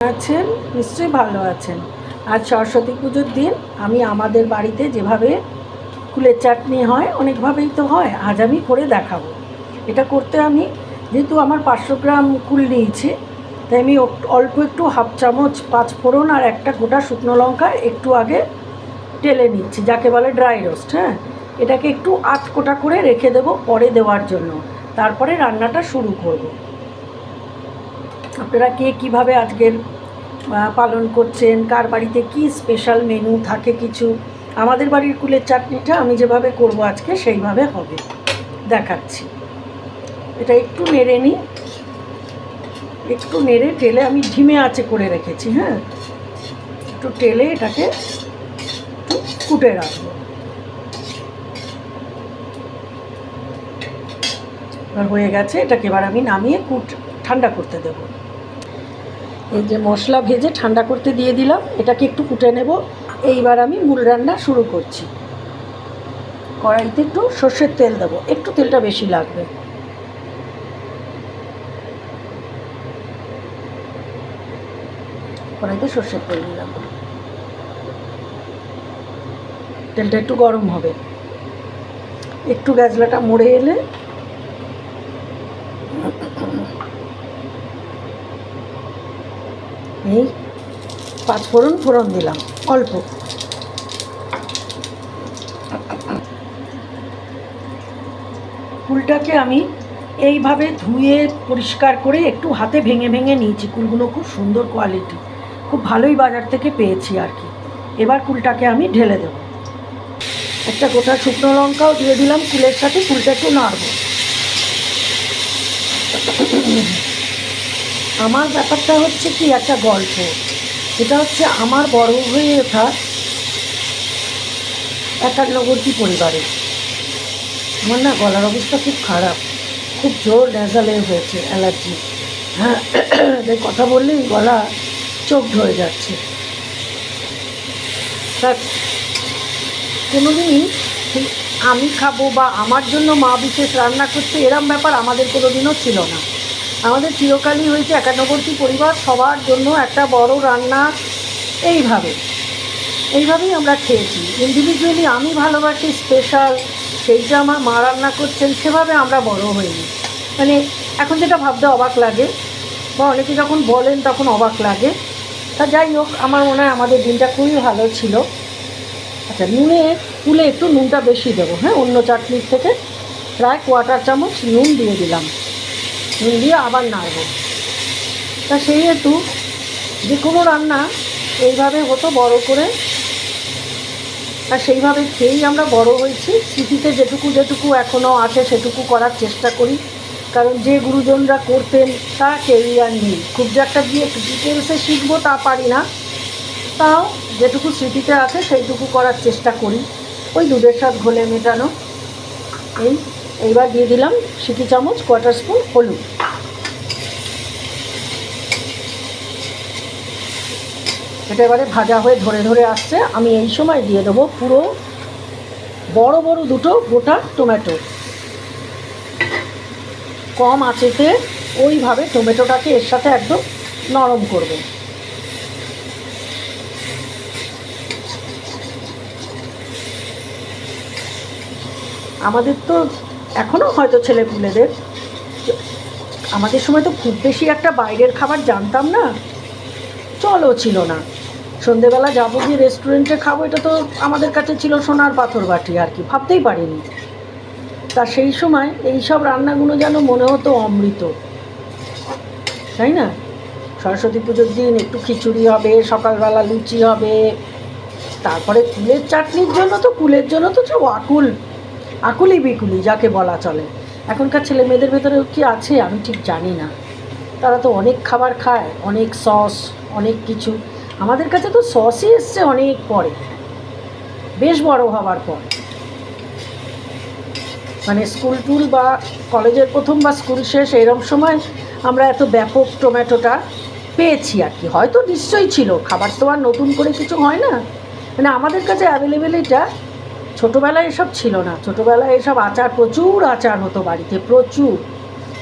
আছেন, নিশ্চয়ই ভালো আছেন। আজ সরস্বতী পুজোর দিন, আমি আমাদের বাড়িতে যেভাবে কুলের চাটনি হয়, অনেকভাবেই তো হয়, আজ আমি করে দেখাবো। এটা করতে আমি, যেহেতু আমার পাঁচশো গ্রাম কুল নিয়েছি, তাই আমি অল্প একটু হাফ চামচ পাঁচ ফোড়ন আর একটা গোটা শুকনো লঙ্কা একটু আগে টেলে নিচ্ছি, যাকে বলে ড্রাই রোস্ট হ্যাঁ? এটাকে একটু আধ কোটা করে রেখে দেবো পরে দেওয়ার জন্য। তারপরে রান্নাটা শুরু করব। আপনারা কে কীভাবে আজকের পালন করছেন, কার বাড়িতে কি স্পেশাল মেনু থাকে কিছু, আমাদের বাড়ির কুলের চাটনিটা আমি যেভাবে করব আজকে সেইভাবে হবে, দেখাচ্ছি। এটা একটু নেড়ে নিই, একটু নেড়ে টেলে আমি ঢিমে আঁচে করে রেখেছি হ্যাঁ? একটু টেলে এটাকে একটু কুটে রাখব। এবার হয়ে গেছে, এটাকে এবার আমি নামিয়ে কুট, ঠান্ডা করতে দেবো। এই যে মশলা ভেজে ঠান্ডা করতে দিয়ে দিলাম, এটাকে একটু কুটে নেব। এইবার আমি মূল রান্না শুরু করছি। কড়াইতে একটু সর্ষের তেল দেবো, একটু তেলটা বেশি লাগবে। কড়াইতে সর্ষের তেল দিলাম। তেলটা একটু গরম হবে। একটু গ্যাসলাটা মরে এলে এই পাঁচ ফোড়ন ফোড়ন দিলাম, অল্প। কুলটাকে আমি এইভাবে ধুয়ে পরিষ্কার করে একটু হাতে ভেঙে ভেঙে নিয়েছি। কুলগুলো খুব সুন্দর কোয়ালিটি খুব ভালোই বাজার থেকে পেয়েছি আর কি। এবার কুলটাকে আমি ঢেলে দেব। একটা গোটা শুকনো লঙ্কাও দিয়ে দিলাম কুলের সাথে কুলটা একটু নাড়ব। আমার ব্যাপারটা হচ্ছে কি একটা গল্প। এটা হচ্ছে আমার বড় হয়ে ওঠা একান্নবর্তী পরিবারে। আমার না গলার অবস্থা খুব খারাপ। খুব জোর ন্যাজালে হয়েছে, অ্যালার্জি। হ্যাঁ কথা বললেই গলা চোখ ধরে যাচ্ছে। তা কোনোদিনই এই আমি খাব বা আমার জন্য মা বিশেষ রান্না করছে, এরম ব্যাপার আমাদের কোনো দিনও ছিল না। আমাদের চিরকালই হয়েছে একান্নবর্তী পরিবার, সবার জন্য একটা বড় রান্না। এইভাবে, এইভাবেই আমরা খেয়েছি। ইন্ডিভিজুয়ালি আমি ভালোবাসি স্পেশাল সেইটা আমার মা রান্না করছেন, সেভাবে আমরা বড় হইনি। মানে এখন যেটা ভাবতে অবাক লাগে, বা অনেকে যখন বলেন তখন অবাক লাগে। তা যাই হোক, আমার মনে হয় আমাদের দিনটা খুবই ভালো ছিল। আচ্ছা নুনে কুলে একটু নুনটা বেশি দেবো হ্যাঁ? অন্য চাটনির থেকে। প্রায় কোয়াটার চামচ নুন দিয়ে দিলাম। নুন দিয়ে আবার নাড়ব। তা সেই হেতু যে কোনো রান্না এইভাবে হতো বড় করে। আর সেইভাবে খেয়েই আমরা বড় হয়েছি। স্মৃতিতে যেটুকু যেটুকু এখনও আছে সেটুকু করার চেষ্টা করি। কারণ যে গুরুজনরা করতেন তা কেউই আর নেই। খুব যে একটা গিয়ে ডিটেলসে শিখব তা পারি না। তাও যেটুকু স্মৃতিতে আছে সেইটুকু করার চেষ্টা করি। ওই দুধের স্বাদ ঘোলে মেটানো। এই এইবার দিয়ে দিলাম সিটি চামচ কোয়ার্টার স্পুন হলুদ। এটা এবারে ভাজা হয়ে ধরে ধরে আসছে। আমি এই সময় দিয়ে দেবো পুরো বড় বড় দুটো গোটা টমেটো। কম আঁচেতে ওইভাবে টমেটোটাকে এর সাথে একদম নরম করব। আমাদের তো এখনও হয়তো ছেলেপুলেদের আমাদের সময় তো খুব বেশি একটা বাইরের খাবার জানতাম না। চলো ছিল না। সন্ধেবেলা যাব গিয়ে রেস্টুরেন্টে খাব, এটা তো আমাদের কাছে ছিল সোনার পাথর বাটি আর কি, ভাবতেই পারিনি। তা সেই সময় এই সব রান্নাগুলো যেন মনে হতো অমৃত। তাই না? সরস্বতী পুজোর দিন একটু খিচুড়ি হবে, সকালবেলা লুচি হবে, তারপরে কুলের চাটনির জন্য তো, কুলের জন্য তো আকুল। আকুলি বিকুলি যাকে বলা চলে। এখনকার ছেলে মেয়েদের ভেতরে কি আছে আমি ঠিক জানি না। তারা তো অনেক খাবার খায়, অনেক সস, অনেক কিছু। আমাদের কাছে তো সসই এসছে অনেক পরে। বেশ বড় হওয়ার পর। মানে স্কুল টুল বা কলেজের প্রথম বা স্কুল শেষ এরম সময় আমরা এত ব্যাপক টমেটোটা পেয়েছি আর কি। হয়তো নিশ্চয়ই ছিল, খাবার তো আর নতুন করে কিছু হয় না। মানে আমাদের কাছে অ্যাভেলেবেল এটা ছোটোবেলায় এসব ছিল না। ছোটোবেলায় এসব আচার প্রচুর আচার হতো বাড়িতে, প্রচুর।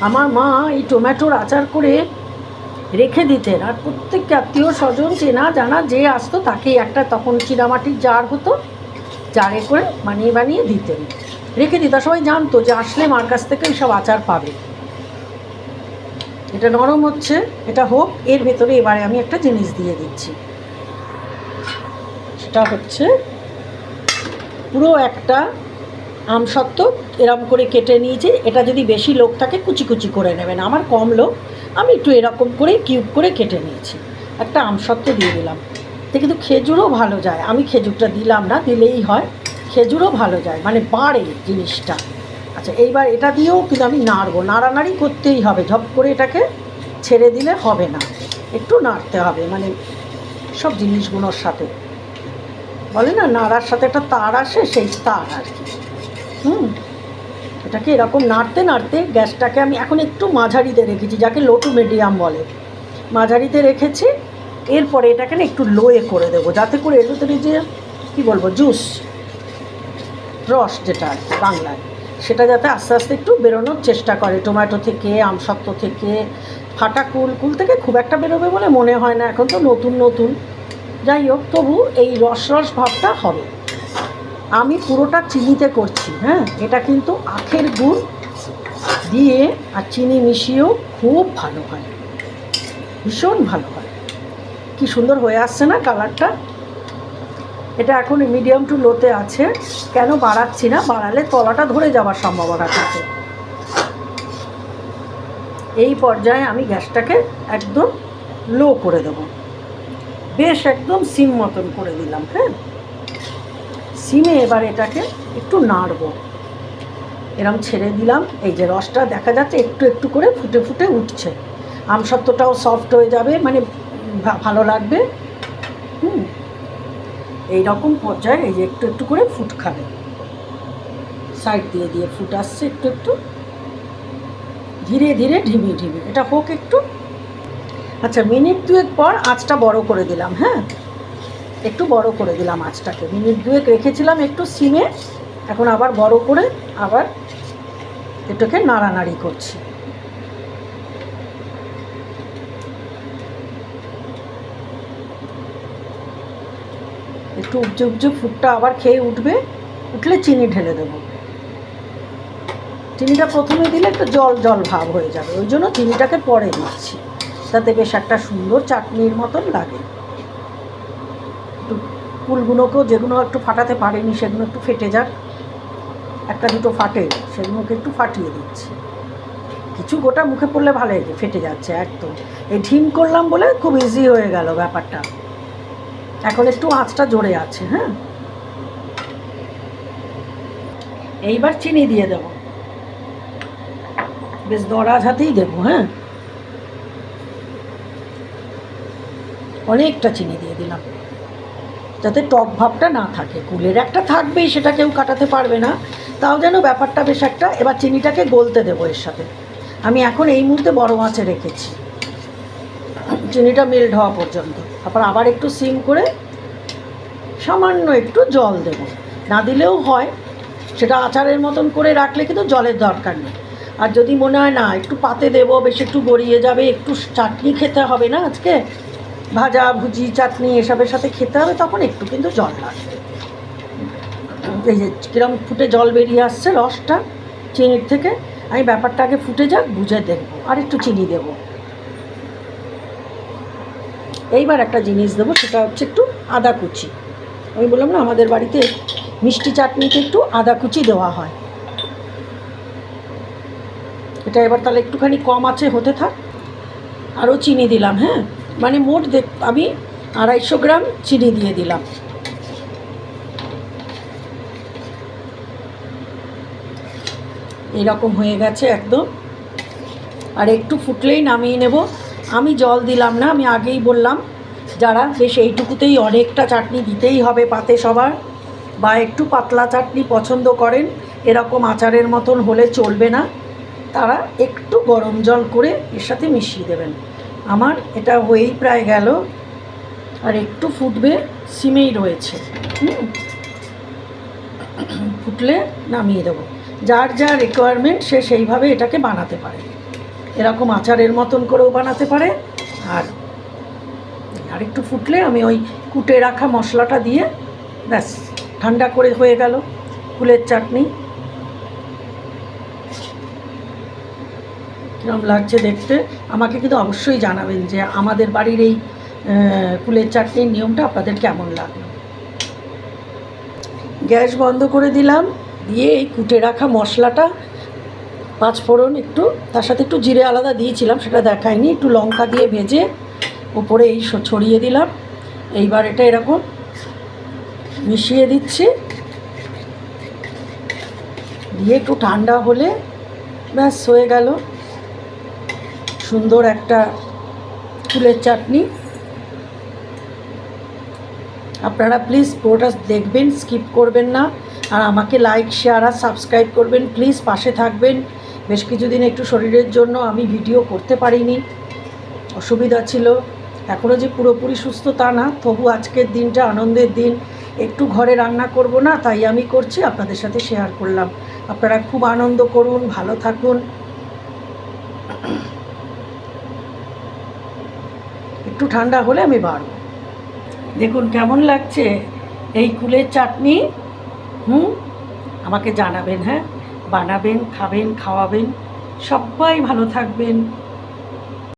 আমার মা এই টমেটোর আচার করে রেখে দিতেন আর প্রত্যেককে আত্মীয় স্বজন চেনা জানা যে আসতো তাকে একটা তখন চিনামাটির জার হতো, জারে করে বানিয়ে বানিয়ে দিতেন। রেখে দিত, সবাই জানতো যে আসলে মার কাছ থেকে এইসব আচার পাবে। এটা নরম হচ্ছে, এটা হোক, এর ভেতরে এবারে আমি একটা জিনিস দিয়ে দিচ্ছি। সেটা হচ্ছে পুরো একটা আমসত্ত্ব এরম করে কেটে নিয়েছি। এটা যদি বেশি লোক থাকে, কুচি কুচি করে নেবেন। আমার কম লোক, আমি একটু এরকম করে কিউব করে কেটে নিয়েছি। একটা আমসত্ত্ব দিয়ে দিলাম। এতে কিন্তু খেজুরও ভালো যায়। আমি খেজুরটা দিলাম না, দিলেই হয়। খেজুরও ভালো যায় মানে বাড়ে জিনিসটা। আচ্ছা এইবার এটা দিয়েও কিন্তু আমি নাড়বো। নাড়ানাড়ি করতেই হবে। ঝপ করে এটাকে ছেড়ে দিলে হবে না। একটু নাড়তে হবে মানে সব জিনিসগুলোর সাথে। বলে না, নাড়ার সাথে একটা তার আসে, সেই তার আর কি। হুম। এটাকে এরকম নাড়তে নাড়তে গ্যাসটাকে আমি এখন একটু মাঝারিতে রেখেছি, যাকে লো টু মিডিয়াম বলে। মাঝারিতে রেখেছি, এরপরে এটাকে না একটু লোয়ে করে দেবো, যাতে করে এর যে, কী বলব জুস রস যেটা আর কি বাংলায়, সেটা যাতে আস্তে আস্তে একটু বেরোনোর চেষ্টা করে। টমেটো থেকে, আমসত্ত্ব থেকে, ফাটা কুল কুল থেকে খুব একটা বেরোবে বলে মনে হয় না, এখন তো নতুন নতুন। যাই হোক, তবু এই রস রস ভাবটা হবে। আমি পুরোটা চিনিতে করছি হ্যাঁ? এটা কিন্তু আখের গুড় দিয়ে আর চিনি মিশিয়েও খুব ভালো হয়। ভীষণ ভালো হয়। কি সুন্দর হয়ে আসছে না কালারটা? এটা এখন মিডিয়াম টু লোতে আছে। কেন বাড়াচ্ছি না? বাড়ালে তলাটা ধরে যাওয়ার সম্ভাবনা থাকে। এই পর্যায়ে আমি গ্যাসটাকে একদম লো করে দেবো। বেশ একদম সিম মতন করে দিলাম হ্যাঁ? সিমে এবার এটাকে একটু নাড়বো। এরম ছেড়ে দিলাম, এই যে রসটা দেখা যাচ্ছে একটু একটু করে ফুটে ফুটে উঠছে। আমসত্ত্বটাও সফট হয়ে যাবে মানে ভালো লাগবে। হুম। এই রকম পর্যায়ে এই যে একটু একটু করে ফুট খাবে। সাইড দিয়ে দিয়ে ফুট আসছে একটু একটু। ধীরে ধীরে ঢিমি ঢিমি এটা হোক একটু। আচ্ছা মিনিট দুয়েক পর আঁচটা বড় করে দিলাম হ্যাঁ? একটু বড় করে দিলাম আঁচটাকে। মিনিট দুয়েক রেখেছিলাম একটু সিমে, এখন আবার বড় করে আবার এটাকে নাড়ানাড়ি করছি। একটু উপজে উপজে ফুটটা আবার খেয়ে উঠবে, উঠলে চিনি ঢেলে দেবো। চিনিটা প্রথমে দিলে একটু জল জল ভাব হয়ে যাবে, ওই জন্য চিনিটাকে পরে দিচ্ছি। তাতে বেশ একটা সুন্দর চাটনির মতন লাগে। একটু ফুলগুলোকেও যেগুলো একটু ফাটাতে পারেনি, সেগুলো একটু ফেটে যাক। একটা দুটো ফাটে, সেগুলোকে একটু ফাটিয়ে দিচ্ছি। কিছু গোটা মুখে পড়লে ভালো লাগে ফেটে যাচ্ছে, একদম। এই ঢিম করলাম বলে খুব ইজি হয়ে গেল ব্যাপারটা। এখন একটু আঁচটা জোরে আছে হ্যাঁ? এইবার চিনি দিয়ে দেবো। বেশ দরাজ হাতেই দেবো হ্যাঁ? অনেকটা চিনি দিয়ে দিলাম। যাতে টক ভাবটা না থাকে। কুলের একটা থাকবেই সেটা কেউ কাটাতে পারবে না। তাও যেন ব্যাপারটা বেশ একটা, এবার চিনিটাকে গলতে দেবো এর সাথে। আমি এখন এই মুহূর্তে বড় মাছে রেখেছি। চিনিটা মেল্ট হওয়া পর্যন্ত। তারপর আবার একটু সিম করে সামান্য একটু জল দেব। না দিলেও হয়। সেটা আচারের মতন করে রাখলে কিন্তু জলের দরকার নেই। আর যদি মনে হয়, না, একটু পাতে দেবো, বেশ একটু গড়িয়ে যাবে, একটু চাটনি খেতে হবে না আজকে? ভাজা, ভুজি, চাটনি এসবের সাথে খেতে হবে, তখন একটু কিন্তু জল লাগবে। এই যে কিরম ফুটে জল বেরিয়ে আসছে রসটা, চিনির থেকে, আমি ব্যাপারটা আগে ফুটে যাক, বুঝে দেখব, আর একটু চিনি দেবো। এইবার একটা জিনিস দেবো, সেটা হচ্ছে একটু আদা কুচি। আমি বললাম না, আমাদের বাড়িতে মিষ্টি চাটনিতে একটু আদা কুচি দেওয়া হয়। এটা এবার তাহলে একটুখানি কম আছে, হতে থাক। আরও চিনি দিলাম হ্যাঁ? মানে মোট আমি আড়াইশো গ্রাম চিনি দিয়ে দিলাম। এরকম হয়ে গেছে একদম। আর একটু ফুটলেই নামিয়ে নেব। আমি জল দিলাম না, আমি আগেই বললাম, যারা বেশ এইটুকুতেই অনেকটা চাটনি দিতেই হবে পাতে সবার, বা একটু পাতলা চাটনি পছন্দ করেন, এরকম আচারের মতন হলে চলবে না। তারা একটু গরম জল করে এর সাথে মিশিয়ে দেবেন। আমার, এটা হয়েই প্রায় গেল। আর একটু ফুটবে, সিমেই রয়েছে। ফুটলে নামিয়ে দেবো। যার যা রিকোয়ারমেন্ট সে সেইভাবে এটাকে বানাতে পারে। এরকম আচারের মতন করেও বানাতে পারে। আর আর একটু ফুটলে আমি ওই কুটে রাখা মশলাটা দিয়ে ব্যাস, ঠান্ডা করে হয়ে গেল। ফুলের চাটনি। কিরম লাগছে দেখতে, আমাকে কিন্তু অবশ্যই জানাবেন যে আমাদের বাড়ির এই কুলের চাটনির নিয়মটা আপনাদের কেমন লাগল। গ্যাস বন্ধ করে দিলাম, দিয়ে এই কুটে রাখা মশলাটা, পাঁচ ফোড়ন একটু, তার সাথে একটু জিরে আলাদা দিয়েছিলাম, সেটা দেখায়নি একটু লঙ্কা দিয়ে ভেজে উপরে এই ছড়িয়ে দিলাম। এইবার এটা এরকম মিশিয়ে দিচ্ছি। দিয়ে একটু ঠান্ডা হলে ব্যাস হয়ে গেল। সুন্দর একটা ফুলের চাটনি। আপনারা প্লিজ পুরোটা দেখবেন স্কিপ করবেন না। আর আমাকে লাইক শেয়ার আর সাবস্ক্রাইব করবেন। প্লিজ পাশে থাকবেন। বেশ কিছুদিন একটু শরীরের জন্য আমি ভিডিও করতে পারিনি। অসুবিধা ছিল। এখনও যে পুরোপুরি সুস্থ তা না। তবু আজকের দিনটা আনন্দের দিন। একটু ঘরে রান্না করব না, তাই আমি করছি। আপনাদের সাথে শেয়ার করলাম। আপনারা খুব আনন্দ করুন, ভালো থাকুন। একটু ঠান্ডা হলে আমি বাড়ব। দেখুন, কেমন লাগছে এই কুলের চাটনি? হুম? আমাকে জানাবেন হ্যাঁ? বানাবেন, খাবেন, খাওয়াবেন। সবাই ভালো থাকবেন।